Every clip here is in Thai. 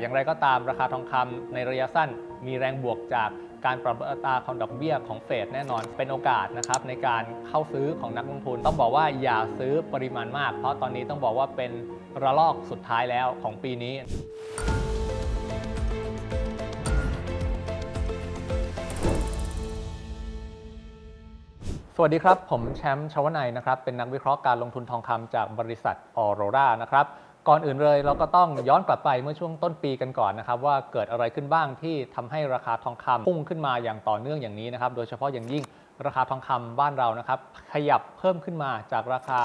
อย่างไรก็ตามราคาทองคำในระยะสั้นมีแรงบวกจากการปรับอัตราของดอกเบี้ยของเฟดแน่นอนเป็นโอกาสนะครับในการเข้าซื้อของนักลงทุน ต้องบอกว่าอย่าซื้อปริมาณมาก เพราะตอนนี้ต้องบอกว่าเป็นระลอกสุดท้ายแล้วของปีนี้สวัสดีครับ ผมแชมป์ชวนัยนะครับ เป็นนักวิเคราะห์การลงทุนทองคำจากบริษัทออโรรานะครับ ก่อนอื่นเลยเราก็ต้องย้อนกลับไปเมื่อช่วงต้นปีกันก่อนนะครับว่าเกิดอะไรขึ้นบ้างที่ทำให้ราคาทองคำพุ่งขึ้นมาอย่างต่อเนื่องอย่างนี้นะครับโดยเฉพาะอย่างยิ่งราคาทองคำบ้านเรานะครับขยับเพิ่มขึ้นมาจากราคา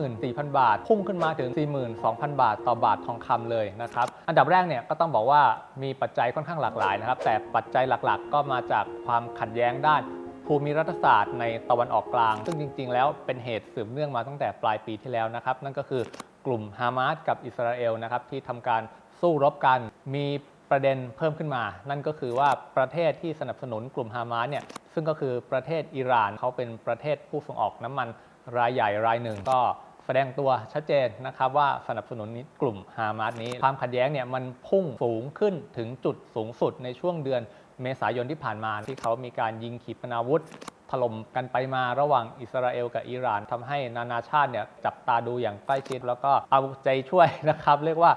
34,000 บาท พุ่งขึ้นมาถึง 42,000 บาทต่อบาททองคำเลยนะครับอันดับแรกเนี่ยก็ต้องบอกว่ามีปัจจัยค่อนข้างหลากหลายนะครับแต่ปัจจัยหลักๆ ก็มาจากความขัดแย้งด้านภูมิรัฐศาสตร์ในตะวันออกกลาง ซึ่งจริง ๆ แล้วเป็นเหตุสืบเนื่องมาตั้งแต่ปลายปีที่แล้วนะครับ นั่นก็คือ กลุ่มฮามาสกับอิสราเอลนะครับที่ทำการสู้รบกัน มีประเด็นเพิ่มขึ้นมา นั่นก็คือว่าประเทศที่สนับสนุนกลุ่มฮามาสเนี่ยซึ่งก็คือประเทศอิหร่านเขาเป็นประเทศผู้ส่งออกน้ำมันรายใหญ่รายหนึ่งก็แสดงตัวชัดเจนนะครับว่าสนับสนุนกลุ่มฮามาสนี้ ความขัดแย้งเนี่ยมันพุ่งสูงขึ้นถึงจุดสูงสุดในช่วงเดือนเมษายนที่ผ่านมาที่เขามีการยิงขีปนาวุธ ถล่มกันไปมาระหว่างอิสราเอลกับอิหร่านทำให้นานาชาติเนี่ยจับตาดูอย่างใกล้ชิด แล้วก็เอาใจช่วยนะครับ เรียกว่า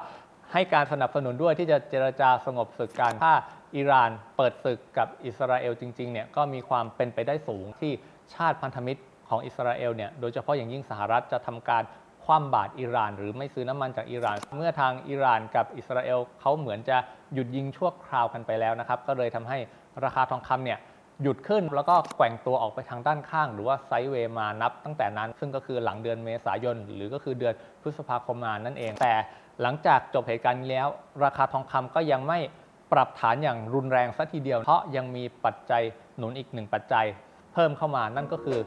ให้การสนับสนุนด้วยที่จะเจรจาสงบศึกกันถ้าอิหร่านเปิดศึกกับอิสราเอลจริงๆเนี่ยก็มีความเป็นไปได้สูงที่ชาติพันธมิตรของอิสราเอลเนี่ยโดยเฉพาะอย่างยิ่งสหรัฐจะทำการคว่ำบาตรอิหร่าน หรือไม่ซื้อน้ำมันจากอิหร่าน เมื่อทางอิหร่านกับอิสราเอลเขาเหมือนจะหยุดยิงชั่วคราวกันไปแล้วนะครับ ก็เลยทำให้ราคาทองคำเนี่ย หยุดขึ้นแล้วก็แกว่งตัวออกไปทางด้านข้าง หรือว่าไซด์เวย์มานับตั้งแต่นั้น ซึ่งก็คือหลังเดือนเมษายน หรือก็คือเดือนพฤษภาคมมานั่นเอง แต่หลังจากจบเหตุการณ์แล้ว ราคาทองคำก็ยังไม่ปรับฐานอย่างรุนแรงสัทีเดียว เพราะยังมีปัจจัยหนุนอีกหนึ่งปัจจัย เพิ่มเข้ามานั่นก็คือ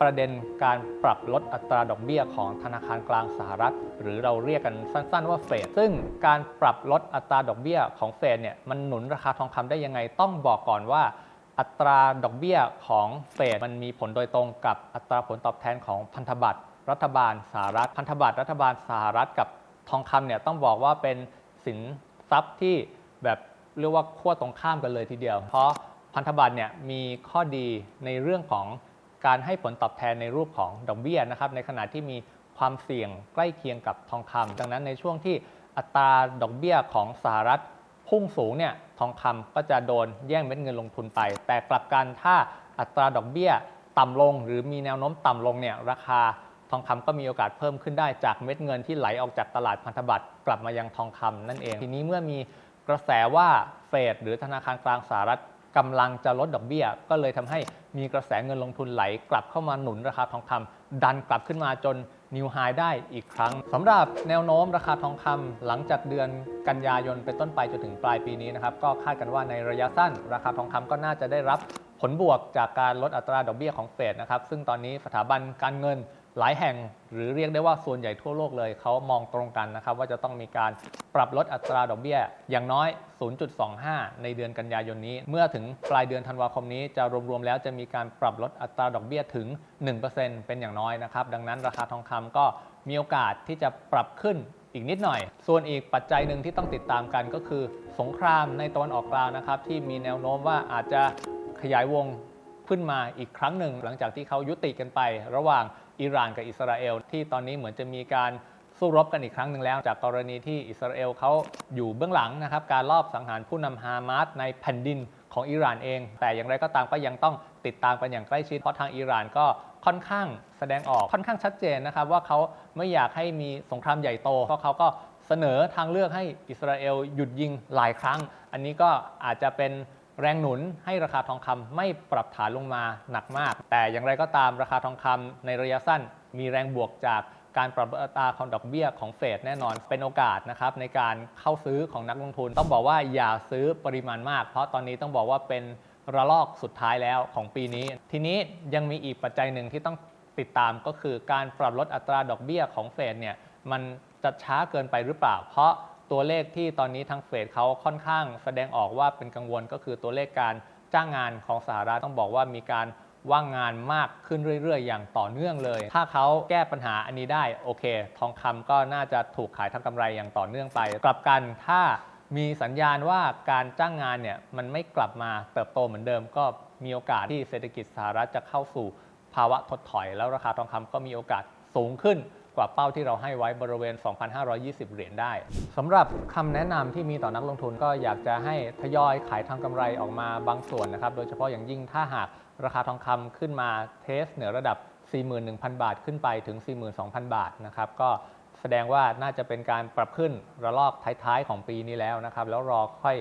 ประเด็นการปรับลดอัตราดอกเบี้ยของธนาคารกลางสหรัฐ หรือเราเรียกกันสั้น ๆ ว่าเฟดซึ่งการปรับลดอัตราดอกเบี้ยของเฟดเนี่ยมันหนุนราคาทองคำได้ยังไงต้องบอกก่อนว่า อัตราดอกเบี้ยของเฟดมันมีผลโดยตรงกับอัตราผลตอบแทนของพันธบัตรรัฐบาลสหรัฐ พันธบัตรรัฐบาลสหรัฐกับทองคำเนี่ยต้องบอกว่าเป็นสินทรัพย์ที่แบบเรียกว่าขั้วตรงข้ามกันเลยทีเดียว เพราะพันธบัตรเนี่ยมีข้อดีในเรื่องของการให้ผลตอบแทนในรูปของดอกเบี้ยนะครับในขณะที่มีความเสี่ยงใกล้เคียงกับทองคำดังนั้นในช่วงที่อัตราดอกเบี้ยของสหรัฐพุ่งสูงเนี่ย ทองคำก็จะโดนแย่งเม็ดเงินลงทุนไป แต่กลับกันถ้าอัตราดอกเบี้ยต่ำลง หรือมีแนวโน้มต่ำลงเนี่ยราคาทองคำก็มีโอกาสเพิ่มขึ้นได้จากเม็ดเงินที่ไหลออกจากตลาดพันธบัตรกลับมายังทองคำนั่นเอง ทีนี้เมื่อมีกระแสว่าเฟดหรือธนาคารกลางสหรัฐกำลังจะลดดอกเบี้ย ก็เลยทำให้มีกระแสเงินลงทุนไหลกลับเข้ามาหนุนราคาทองคำดันกลับขึ้นมาจนนิวไฮได้อีกครั้งสำหรับแนวโน้มราคาทองคำหลังจากเดือนกันยายนเป็นต้นไปจนถึงปลายปีนี้นะครับก็คาดกันว่าในระยะสั้น ราคาทองคำก็น่าจะได้รับผลบวกจากการลดอัตราดอกเบี้ยของเฟดนะครับซึ่งตอนนี้สถาบันการเงิน หลายแห่งหรือเรียกได้ว่าส่วนใหญ่ทั่วโลกเลยเขามองตรงกันนะครับ ว่าจะต้องมีการปรับลดอัตราดอกเบี้ย อย่างน้อย 0.25 ในเดือนกันยายนนี้ เมื่อถึงปลายเดือนธันวาคมนี้จะรวมๆแล้วจะมีการปรับลดอัตราดอกเบี้ยถึง 1%เป็นอย่างน้อยนะครับ ดังนั้นราคาทองคำก็มีโอกาสที่จะปรับขึ้นอีกนิดหน่อย ส่วนอีกปัจจัยหนึ่งที่ต้องติดตามกันก็คือ สงครามในตะวันออกกลางนะครับ ที่มีแนวโน้มว่าอาจจะขยายวงขึ้นมาอีกครั้งหนึ่ง หลังจากที่เขายุติกันไประหว่าง อิหร่านกับอิสราเอล ที่ตอนนี้เหมือนจะมีการสู้รบกันอีกครั้งหนึ่งแล้ว จากกรณีที่อิสราเอลเขาอยู่เบื้องหลังนะครับการลอบสังหารผู้นำฮามาสในแผ่นดินของอิหร่านเอง แต่อย่างไรก็ตามก็ยังต้องติดตามกันอย่างใกล้ชิดเพราะทางอิหร่านก็ค่อนข้างแสดงออกค่อนข้างชัดเจนนะครับว่าเขาไม่อยากให้มีสงครามใหญ่โตเพราะเขาก็เสนอทางเลือกให้อิสราเอลหยุดยิงหลายครั้ง อันนี้ก็อาจจะเป็น แรงหนุนให้ราคาทองคำไม่ปรับฐานลงมาหนักมาก แต่อย่างไรก็ตามราคาทองคำในระยะสั้น มีแรงบวกจากการปรับอัตราของดอกเบี้ยของเฟดแน่นอนเป็นโอกาสนะครับในการเข้าซื้อของนักลงทุน ต้องบอกว่าอย่าซื้อปริมาณมาก เพราะตอนนี้ต้องบอกว่าเป็นระลอกสุดท้ายแล้วของปีนี้ ทีนี้ยังมีอีกปัจจัยหนึ่งที่ต้องติดตามก็คือการปรับลดอัตราดอกเบี้ยของเฟดเนี่ยมันจะช้าเกินไปหรือเปล่า เพราะ ตัวเลขที่ตอนนี้ทางเฟดเขาค่อนข้างแสดงออกว่าเป็นกังวลก็คือตัวเลขการจ้างงานของสหรัฐต้องบอกว่ามีการว่างงานมากขึ้นเรื่อย ๆ อย่างต่อเนื่องเลย ถ้าเขาแก้ปัญหาอันนี้ได้โอเค ทองคำก็น่าจะถูกขายทำกำไรอย่างต่อเนื่องไป กลับกันถ้ามีสัญญาณว่าการจ้างงานเนี่ยมันไม่กลับมาเติบโตเหมือนเดิม ก็มีโอกาสที่เศรษฐกิจสหรัฐจะเข้าสู่ภาวะถดถอย แล้วราคาทองคำก็มีโอกาสสูงขึ้น กว่าเป้าที่เราให้ไว้บริเวณ 2,520 เหรียญได้สำหรับคำแนะนำที่มีต่อนักลงทุนก็อยากจะให้ทยอยขายทางกำไรออกมาบางส่วนนะครับ โดยเฉพาะอย่างยิ่งถ้าหากราคาทองคำขึ้นมาเทสเหนือระดับ 41,000 บาทขึ้นไปถึง 42,000 บาทนะครับก็แสดงว่าน่าจะเป็นการปรับขึ้นระลอกท้ายๆของปีนี้แล้วนะครับ แล้วรอค่อย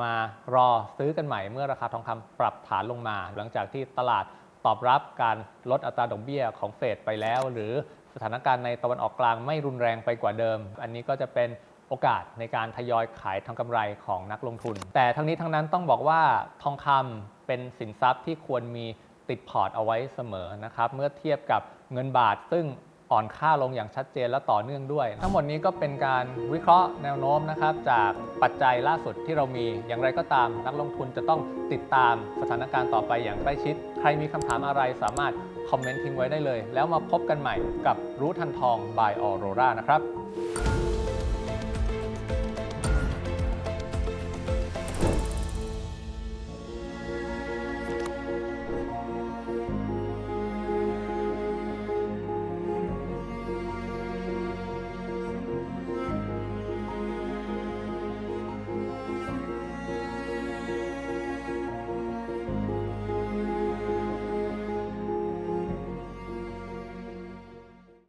มารอซื้อกันใหม่เมื่อราคาทองคำปรับฐานลงมา หลังจากที่ตลาด ตอบรับการลดอัตราดอกเบี้ยของเฟดไปแล้ว หรือสถานการณ์ในตะวันออกกลางไม่รุนแรงไปกว่าเดิม อันนี้ก็จะเป็นโอกาสในการทยอยขายทางกำไรของนักลงทุน แต่ทั้งนี้ทั้งนั้นต้องบอกว่าทองคำเป็นสินทรัพย์ที่ควรมีติดพอร์ตเอาไว้เสมอนะครับ เมื่อเทียบกับเงินบาทซึ่ง อ่อนค่าลงอย่างชัดเจนและต่อเนื่องด้วย ทั้งหมดนี้ก็เป็นการวิเคราะห์แนวโน้มนะครับ จากปัจจัยล่าสุดที่เรามี อย่างไรก็ตาม นักลงทุนจะต้องติดตามสถานการณ์ต่อไปอย่างใกล้ชิด ใครมีคำถามอะไรสามารถคอมเมนต์ทิ้งไว้ได้เลย แล้วมาพบกันใหม่กับรู้ทันทอง by Aurora นะครับ